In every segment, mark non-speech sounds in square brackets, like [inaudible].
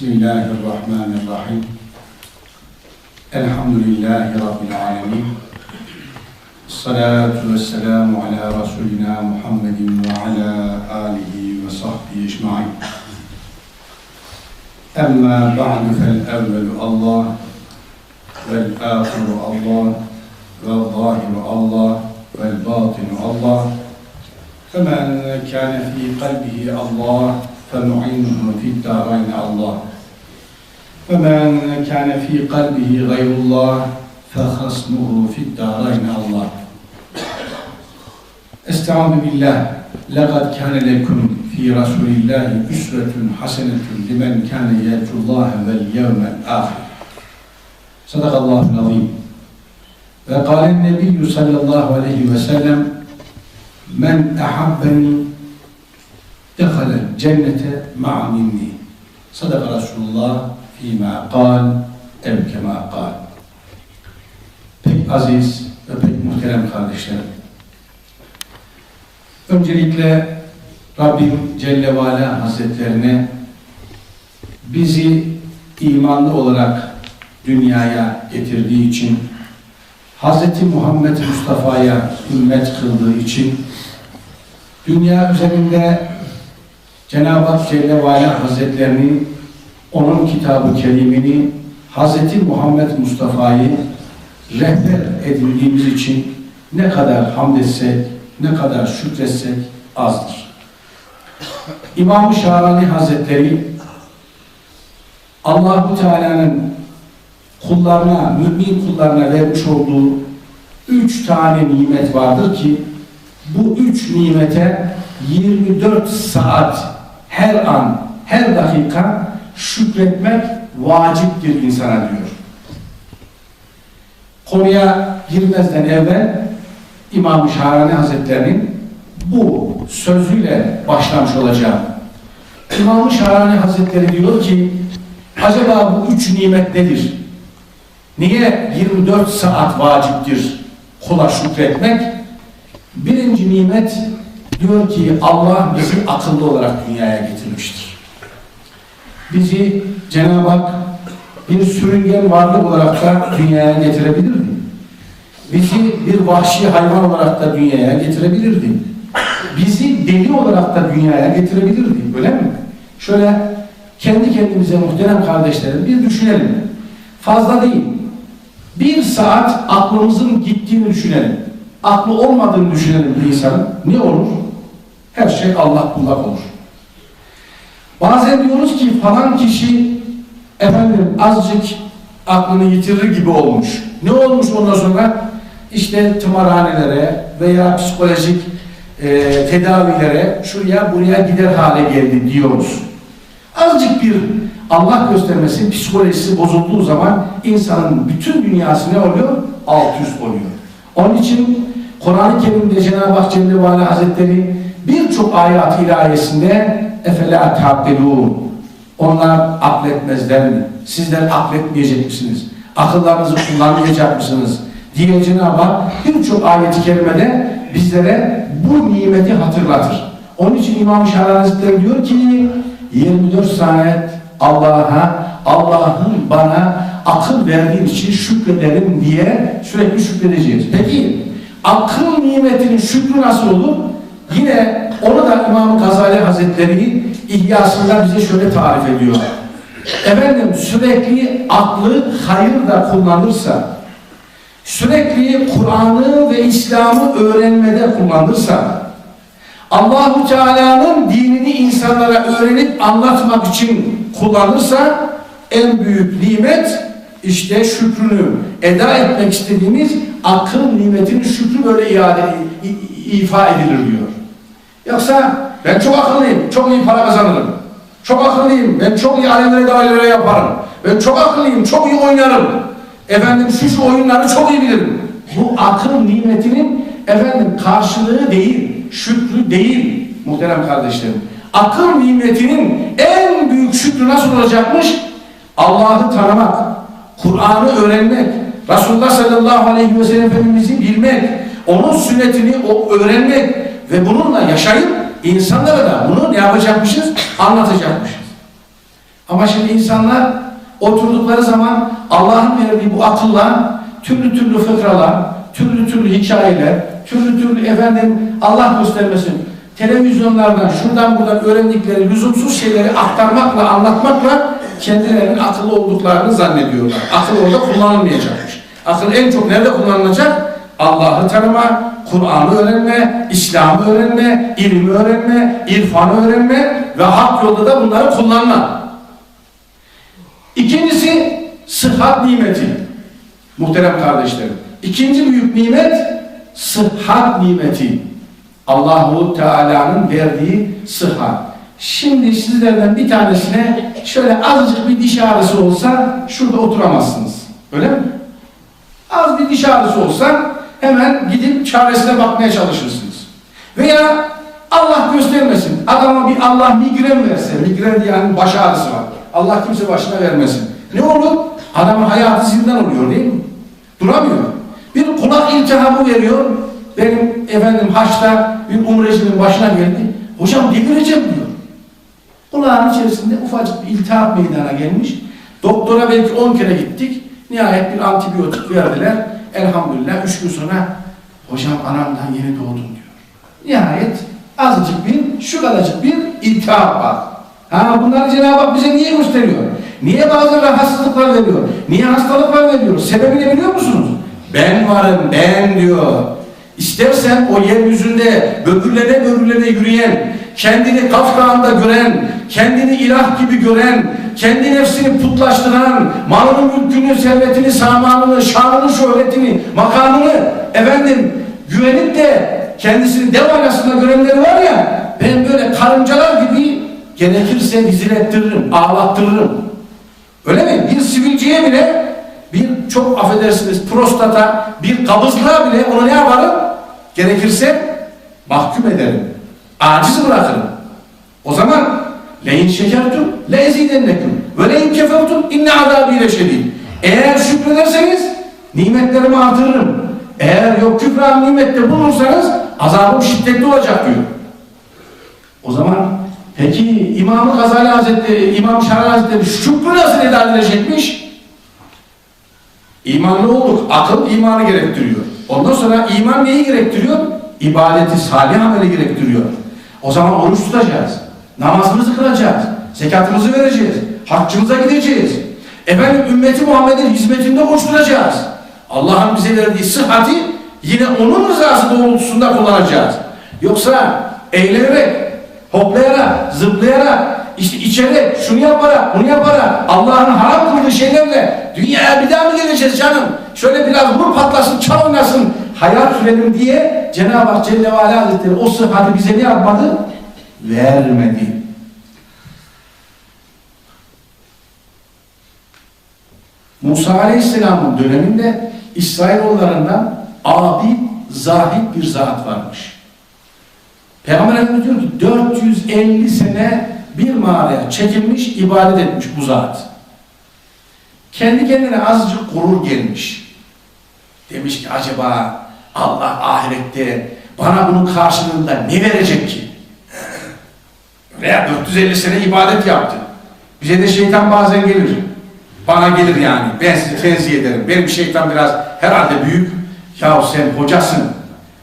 بسم الله الرحمن الرحيم. الحمد لله رب العالمين. الصلاة والسلام على رسولنا محمد وعلى آله وصحبه أجمعين. أما بعد فالأول الله والآخر الله والظاهر الله والباطن الله. فمن كان في قلبه الله فنعينه في الدارين الله. ومن كان في قلبه غير الله فخصمه في الدارين الله. استعوذ بالله لقد كان لكم في رسول الله أسوة حسنة لمن كان يرجو الله واليوم الآخر. صدق الله العظيم. وقال النبي صلى الله عليه وسلم من أحبني دخل الجنة مع مني. صدق رسول الله. فيما قال ev kema قال Pek aziz ve pek muhterem kardeşlerim. Öncelikle Rabbim Celle ve Ala Hazretlerine bizi imanlı olarak dünyaya getirdiği için Hz. Muhammed Mustafa'ya ümmet kıldığı için dünya üzerinde Cenab-ı Hak Celle ve Ala Hazretlerinin onun kitabı kerimini Hz. Muhammed Mustafa'yı rehber edindiğimiz için ne kadar hamd etsek, ne kadar şükretsek azdır. İmam-ı Şahrani Hazretleri Allahu Teala'nın kullarına, mümin kullarına vermiş olduğu üç tane nimet vardır ki bu üç nimete 24 saat her an, her dakika şükretmek vaciptir insana diyor. Konuya girmezden evvel İmam-ı Şahrani Hazretleri'nin bu sözüyle başlamış olacağım. İmam-ı Şahrani Hazretleri diyor ki acaba bu üç nimet nedir? Niye 24 saat vaciptir kula şükretmek? Birinci nimet diyor ki Allah bizi akıllı olarak dünyaya getirmiştir. Bizi Cenab-ı Hak bir sürüngen varlık olarak da dünyaya getirebilirdi. Bizi bir vahşi hayvan olarak da dünyaya getirebilirdi. Bizi deli olarak da dünyaya getirebilirdi. Öyle mi? Şöyle kendi kendimize muhterem kardeşlerim bir düşünelim. Fazla değil. Bir saat aklımızın gittiğini düşünelim. Aklı olmadığını düşünelim bir insanın. Ne olur? Her şey Allah kullak olur. Bazen diyoruz ki falan kişi efendim azıcık aklını yitirir gibi olmuş. Ne olmuş ondan sonra? İşte tımarhanelere veya psikolojik e, tedavilere şuraya buraya gider hale geldi diyoruz. Azıcık bir Allah göstermesi psikolojisi bozulduğu zaman insanın bütün dünyası ne oluyor? Alt üst oluyor. Onun için Kur'an-ı Kerim'de Cenab-ı Hak Celle Hazretleri birçok ayat ilahiyesinde efela tabbelûn onlar akletmezler mi? Sizler akletmeyecek misiniz? Akıllarınızı kullanmayacak mısınız? diye Cenab-ı birçok ayet-i kerimede bizlere bu nimeti hatırlatır. Onun için İmam Şahane diyor ki 24 saat Allah'a Allah'ın bana akıl verdiği için şükrederim diye sürekli şükredeceğiz. Peki akıl nimetinin şükrü nasıl olur? Yine onu da İmam Gazali Hazretleri İhyasında bize şöyle tarif ediyor. Efendim sürekli aklı hayırda kullanırsa, sürekli Kur'an'ı ve İslam'ı öğrenmede kullanırsa, Allahu Teala'nın dinini insanlara öğrenip anlatmak için kullanırsa en büyük nimet işte şükrünü eda etmek istediğimiz akıl nimetinin şükrü böyle iade ifa edilir diyor. Yoksa ben çok akıllıyım, çok iyi para kazanırım. Çok akıllıyım, ben çok iyi alemlere dairelere yaparım. Ben çok akıllıyım, çok iyi oynarım. Efendim şu şu oyunları çok iyi bilirim. Bu akıl nimetinin efendim karşılığı değil, şükrü değil muhterem kardeşlerim. Akıl nimetinin en büyük şükrü nasıl olacakmış? Allah'ı tanımak, Kur'an'ı öğrenmek, Resulullah sallallahu aleyhi ve sellem Efendimiz'i bilmek, onun sünnetini öğrenmek ve yaşayıp insanlara da bunu ne yapacakmışız? Anlatacakmışız. Ama şimdi insanlar oturdukları zaman Allah'ın verdiği bu akılla türlü türlü fıkralar, türlü türlü hikayeler, türlü türlü efendim Allah göstermesin televizyonlardan şuradan buradan öğrendikleri lüzumsuz şeyleri aktarmakla, anlatmakla kendilerinin akıllı olduklarını zannediyorlar. Akıl orada kullanılmayacakmış. Akıl en çok nerede kullanılacak? Allah'ı tanıma, Kur'an'ı öğrenme, İslam'ı öğrenme, ilmi öğrenme, irfanı öğrenme ve hak yolda da bunları kullanma. İkincisi sıhhat nimeti. Muhterem kardeşlerim. İkinci büyük nimet sıhhat nimeti. Allahu Teala'nın verdiği sıhhat. Şimdi sizlerden bir tanesine şöyle azıcık bir diş ağrısı olsa şurada oturamazsınız. Öyle mi? Az bir diş ağrısı olsa hemen gidip çaresine bakmaya çalışırsınız. Veya Allah göstermesin. Adama bir Allah migren verse. Migren diye yani baş ağrısı var. Allah kimse başına vermesin. Ne olur? Adamın hayatı zindan oluyor değil mi? Duramıyor. Bir kulak iltihabı veriyor. Benim efendim haçta bir umrecinin başına geldi. Hocam delireceğim diyor. Kulağın içerisinde ufacık bir iltihap meydana gelmiş. Doktora belki 10 kere gittik. Nihayet bir antibiyotik verdiler. Elhamdülillah 3 gün sonra hocam anamdan yeni doğdum diyor. Nihayet azıcık bir, şu kadarcık bir iltihap var. Ha bunları Cenab-ı Hak bize niye gösteriyor? Niye bazı rahatsızlıklar veriyor? Niye hastalıklar veriyor? Sebebini biliyor musunuz? Ben varım, ben diyor. İstersen o yeryüzünde böbürlene böbürlene yürüyen, kendini Kafka'nda gören, kendini ilah gibi gören, kendi nefsini putlaştıran, malını, mülkünü, servetini, samanını, şanını, şöhretini, makamını, efendim, güvenip de kendisini dev aynasında görenleri var ya, ben böyle karıncalar gibi gerekirse rezil ettiririm, ağlattırırım. Öyle mi? Bir sivilceye bile, çok affedersiniz prostata, bir kabızlığa bile onu ne yaparım? Gerekirse mahkum ederim. Aciz bırakırım. O zaman leyin şekertum le ezidennekum ve leyin kefertum inne azabi leşedid. Eğer şükrederseniz nimetlerimi artırırım. Eğer yok küfran nimette bulunursanız azabım şiddetli olacak diyor. O zaman peki İmam-ı Gazali Hazretleri, İmam Şahri Hazretleri şükrü nasıl eda edilecekmiş? İmanlı olduk. Akıl imanı gerektiriyor. Ondan sonra iman neyi gerektiriyor? İbadeti, salih ameli gerektiriyor. O zaman oruç tutacağız. Namazımızı kılacağız. Zekatımızı vereceğiz. Haccımıza gideceğiz. Efendim ümmeti Muhammed'in hizmetinde koşturacağız. Allah'ın bize verdiği sıhhati yine onun rızası doğrultusunda kullanacağız. Yoksa eğlenerek, hoplayarak, zıplayarak, işte içerek, şunu yaparak, bunu yaparak, Allah'ın haram kıldığı şeylerle dünyaya bir daha mı geleceğiz canım? Şöyle biraz vur patlasın, çal oynasın, hayat sürelim diye Cenab-ı Hak Celle ve Ala Hazretleri o sıhhati bize ne yapmadı? Vermedi. Musa Aleyhisselam'ın döneminde İsrailoğullarından abi zahid bir zat varmış. Peygamber Efendimiz diyor ki 450 sene bir mağaraya çekilmiş, ibadet etmiş bu zat. Kendi kendine azıcık gurur gelmiş. Demiş ki acaba Allah ahirette bana bunun karşılığında ne verecek ki? Veya 450 sene ibadet yaptı. Bize de şeytan bazen gelir. Bana gelir yani. Ben sizi tenzih ederim. Benim şeytan biraz herhalde büyük. Ya sen hocasın.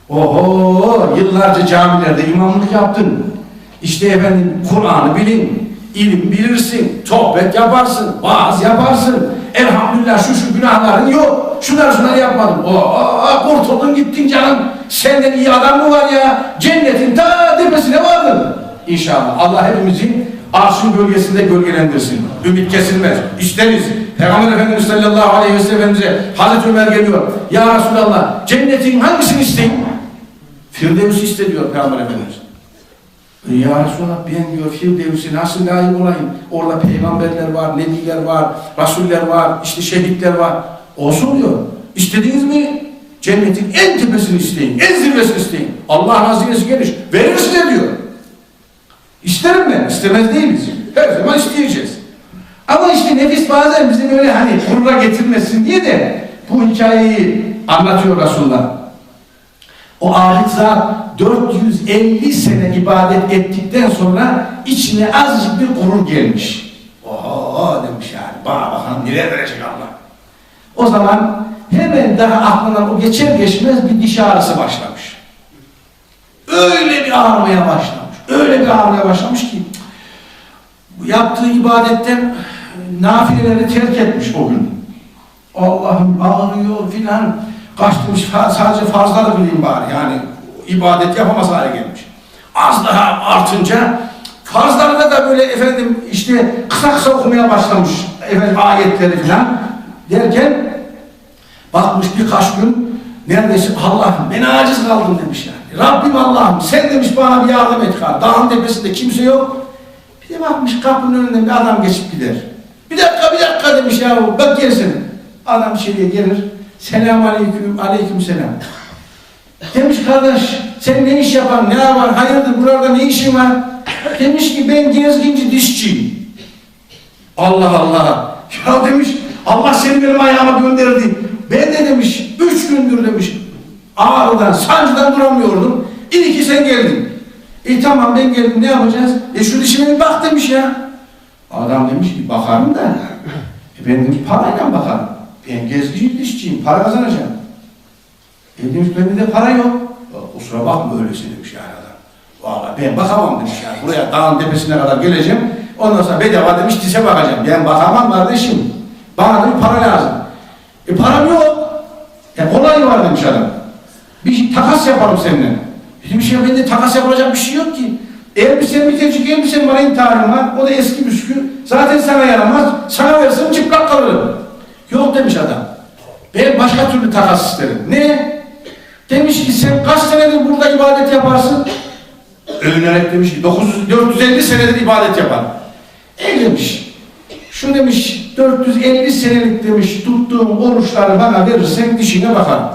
Oho yıllarca camilerde imamlık yaptın. İşte efendim Kur'an'ı bilin. ilim bilirsin. Sohbet yaparsın. Vaaz yaparsın. Elhamdülillah şu şu günahların yok. Şunları şunları yapmadım. Oo kurtuldun gittin canım. Senden iyi adam mı var ya? Cennetin ta tepesine vardın. İnşallah Allah hepimizi arşın gölgesinde gölgelendirsin. Ümit kesilmez. İsteriz. Peygamber Efendimiz sallallahu aleyhi ve sellem'imize Hazreti Ömer geliyor. Ya Resulallah cennetin hangisini isteyeyim? Firdevs'i iste diyor Peygamber Efendimiz. Ya Resulallah ben diyor Firdevs'i nasıl layık olayım? Orada peygamberler var, nebiler var, rasuller var, işte şehitler var. Olsun diyor. İstediğiniz mi? Cennetin en tepesini isteyin, en zirvesini isteyin. Allah'ın hazinesi geniş. Verir size diyor. İsterim ben, istemez değiliz. Her zaman isteyeceğiz. Ama işte nefis bazen bizi böyle hani gurura getirmesin diye de bu hikayeyi anlatıyor Resulullah. O abid zat 450 sene ibadet ettikten sonra içine azıcık bir gurur gelmiş. Oho demiş yani. Bana bakalım neler verecek Allah. O zaman hemen daha aklından o geçer geçmez bir diş ağrısı başlamış. Öyle bir ağrımaya başlamış. Öyle bir ağrımaya başlamış ki yaptığı ibadetten nafileleri terk etmiş o gün. Allah'ım ağrıyor filan. Kaçmış sadece farzları bileyim bari yani ibadet yapamaz hale gelmiş. Az daha artınca farzlarda da böyle efendim işte kısa kısa okumaya başlamış efendim ayetleri filan derken bakmış birkaç gün neredeyse Allah'ım ben aciz kaldım demiş yani. Rabbim Allah'ım sen demiş bana bir yardım et. Dağın tepesinde kimse yok. Bir de bakmış kapının önünden bir adam geçip gider. Bir dakika bir dakika demiş ya bak gelsene. Adam içeriye gelir. Selam aleyküm aleyküm selam. Demiş kardeş sen ne iş yapan ne var hayırdır burada ne işin var? Demiş ki ben gezginci dişçiyim. Allah Allah. Ya demiş Allah seni benim ayağıma gönderdi. Ben de demiş üç gündür demiş ağrıdan sancıdan duramıyordum. İyi ki sen geldin. E tamam ben geldim ne yapacağız? E şu dişime bir bak demiş ya. Adam demiş ki bakarım da. E ben demiş parayla bakarım. Ben gezgici dişçiyim para kazanacağım. E demiş bende de para yok. Kusura bakma öyleyse demiş yani adam. Vallahi ben bakamam demiş yani. Buraya dağın tepesine kadar geleceğim. Ondan sonra bedava demiş dişe bakacağım. Ben bakamam kardeşim. Bana demiş para lazım. E param yok. E kolay var demiş adam. Bir takas yaparım seninle. Dedim şey bende takas yapılacak bir şey yok ki. Elbisen bitecek elbisen var intiharım var. O da eski püskü. Zaten sana yaramaz. Sana versem çıplak kalırım. Yok demiş adam. Ben başka türlü takas isterim. Ne? Demiş ki sen kaç senedir burada ibadet yaparsın? Övünerek demiş ki 900, 450 senedir ibadet yapar. E demiş. Şu demiş 450 senelik demiş tuttuğum oruçları bana verirsen dişine bakarım.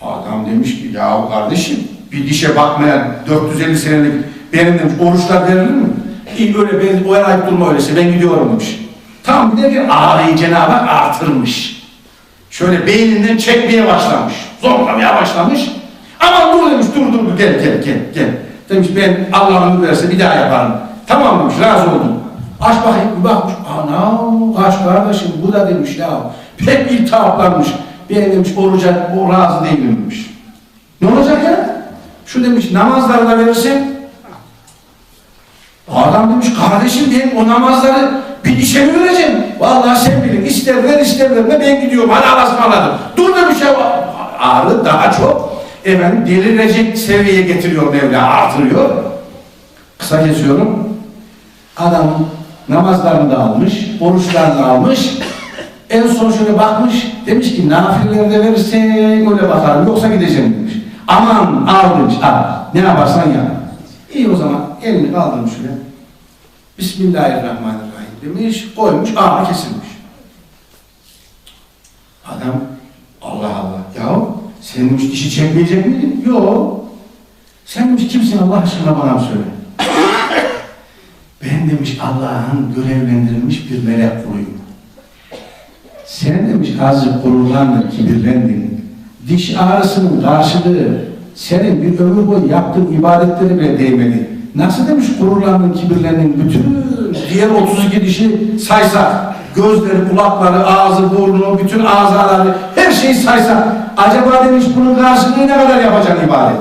Adam demiş ki ya kardeşim bir dişe bakmayan 450 senelik benim demiş oruçlar verilir mi? İyi böyle ben oyalayıp durma öyleyse ben gidiyorum demiş. Tam bir de bir ağrıyı Cenab-ı Hak artırmış. Şöyle beyninden çekmeye başlamış. Zorlamaya başlamış. Aman dur demiş dur dur gel gel gel gel. Demiş ben Allah'ın verse bir daha yaparım. Tamam demiş razı oldum. Aç bakayım bir bakmış. Ana kaç kardeşim bu da demiş ya. Pek iltihaplanmış. Ben demiş oruca o razı değilim demiş. Ne olacak ya? Şu demiş namazları da verirsen Adam demiş kardeşim ben o namazları bir işe mi vereceğim? Vallahi sen bilin ister ver ister verme ben gidiyorum hadi Allah'a ısmarladım. Dur demiş ya ağrı daha çok efendim delirecek seviyeye getiriyor Mevla artırıyor. Kısa kesiyorum. Adam namazlarını da almış, oruçlarını almış. En son şöyle bakmış, demiş ki nafilleri de verirsen öyle bakarım, yoksa gideceğim demiş. Aman al demiş, al. Ne yaparsan yap. İyi o zaman elini kaldırmış şöyle. Bismillahirrahmanirrahim demiş, koymuş, ağrı kesilmiş. Adam, Allah Allah, ya sen demiş dişi çekmeyecek miydin? Yok. Sen demiş kimsin Allah aşkına bana söyle. [coughs] Ben demiş Allah'ın görevlendirilmiş bir melek kuluyum. Sen demiş azıcık gururlandın, kibirlendin. Diş ağrısının karşılığı senin bir ömür boyu yaptığın ibadetleri bile değmedi. Nasıl demiş gururlandın, kibirlendin, bütün diğer 32 dişi saysak, gözleri, kulakları, ağzı, burnu, bütün azaları, her şeyi saysak, acaba demiş bunun karşılığı ne kadar yapacaksın ibadet?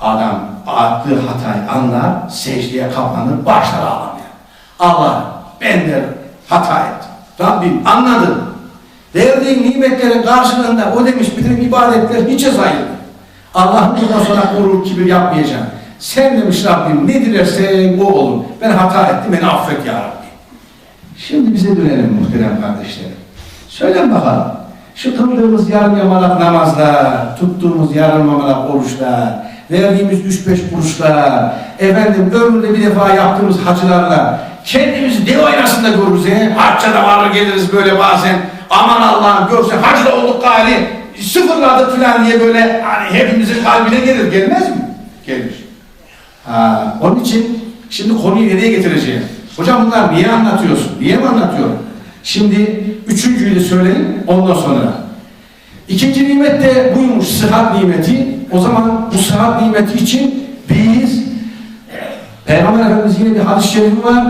Adam attığı hatayı anlar, secdeye kapanır, başlar ağlamaya. Allah ben de hata ettim. Rabbim anladım. Verdiğin nimetlerin karşılığında o demiş bütün ibadetler hiçe sayılır. Allah bundan sonra gurur kibir yapmayacak. Sen demiş Rabbim ne dilersen o olur. Ben hata ettim beni affet ya Rabbi. Şimdi bize dönelim muhterem kardeşlerim. Söylen bakalım. Şu kıldığımız yarım yamalak namazlar, tuttuğumuz yarım yamalak oruçlar, verdiğimiz üç beş kuruşlar, efendim ömründe bir defa yaptığımız hacılarla kendimizi dev aynasında görürüz. He? Hacca da varır geliriz böyle bazen. Aman Allah'ım görse hacda olduk gari, sıfırladık falan diye böyle hani hepimizin kalbine gelir. Gelmez mi? Gelir. Onun için şimdi konuyu nereye getireceğim? Hocam bunlar niye anlatıyorsun? Niye mi anlatıyorum? Şimdi üçüncüyü de söyleyeyim ondan sonra. İkinci nimet de buymuş sıhhat nimeti. O zaman bu sıhhat nimeti için biz Peygamber Efendimiz yine bir hadis-i şerifi var.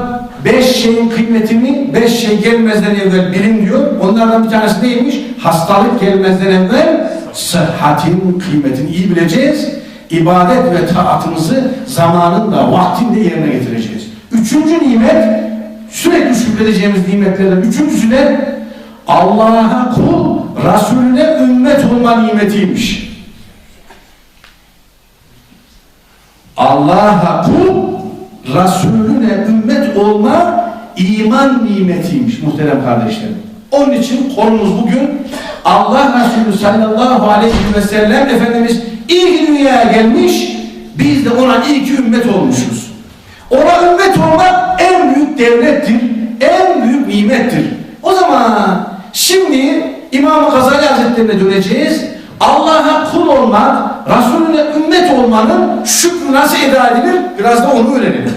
Beş şeyin kıymetini beş şey gelmezden evvel bilin diyor. Onlardan bir tanesi neymiş? Hastalık gelmezden evvel sıhhatin kıymetini iyi bileceğiz. İbadet ve taatımızı zamanında, vaktinde yerine getireceğiz. Üçüncü nimet, sürekli şükredeceğimiz nimetlerden üçüncüsü de Allah'a kul, Resulüne ümmet olma nimetiymiş. Allah'a kul, Resulüne ümmet olma iman nimetiymiş muhterem kardeşlerim. Onun için konumuz bugün Allah Resulü sallallahu aleyhi ve sellem Efendimiz ilk dünyaya gelmiş, biz de ona ilk ümmet olmuşuz. Ona ümmet olmak en büyük devlettir, en büyük nimettir. O zaman şimdi İmam-ı Gazali Hazretlerine döneceğiz. Allah'a kul olmak, Resulüne ümmet olmanın şükrü nasıl eda edilir? Biraz da onu öğrenelim.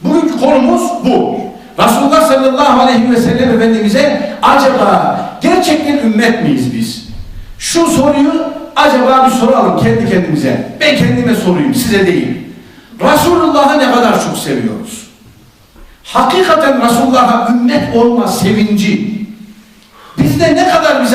Bugünkü konumuz bu. Resulullah sallallahu aleyhi ve sellem Efendimiz'e acaba gerçekten ümmet miyiz biz? Şu soruyu acaba bir soralım kendi kendimize. Ben kendime sorayım, size değil. Resulullah'ı ne kadar çok seviyoruz? Hakikaten Resulullah'a ümmet olma sevinci bizde ne kadar bize